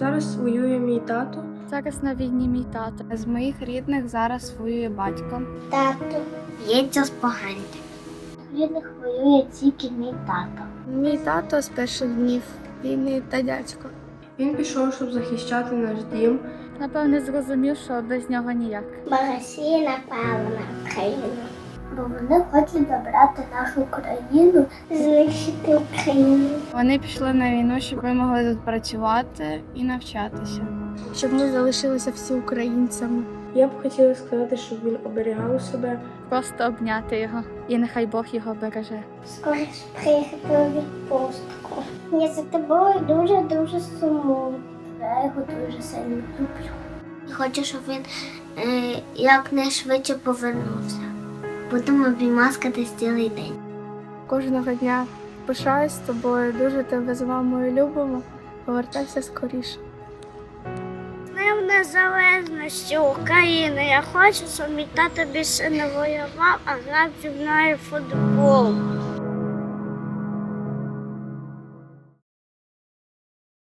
Зараз воює мій тато. Зараз на війні мій тато. З моїх рідних зараз воює батько. Тато б'ється з поганцем. Рідних воює тільки мій тато. Мій тато з перших днів війни та дядько. Він пішов, щоб захищати наш дім. Напевне, зрозумів, що без нього ніяк. Бо Росія напала на Україну. Бо вони хочуть забрати нашу країну, знищити Україну. Вони пішли на війну, щоб ми могли тут працювати і навчатися. Щоб ми залишилися всі українцями. Я б хотіла сказати, щоб він оберігав себе. Просто обняти його. І нехай Бог його береже. Скоро ж приїхати у відпустку. Я за тобою дуже-дуже сумую. Я його дуже сильно люблю. Хочу, щоб він е, якнайшвидше повернувся. Будемо обіймаскати цілий день. Кожного дня пишаюсь з тобою, дуже тебе з мамою любимо. Повертайся скоріше. Днем Незалежності України. Я хочу, щоб мій тато більше не воював, а грав зі мною футбол.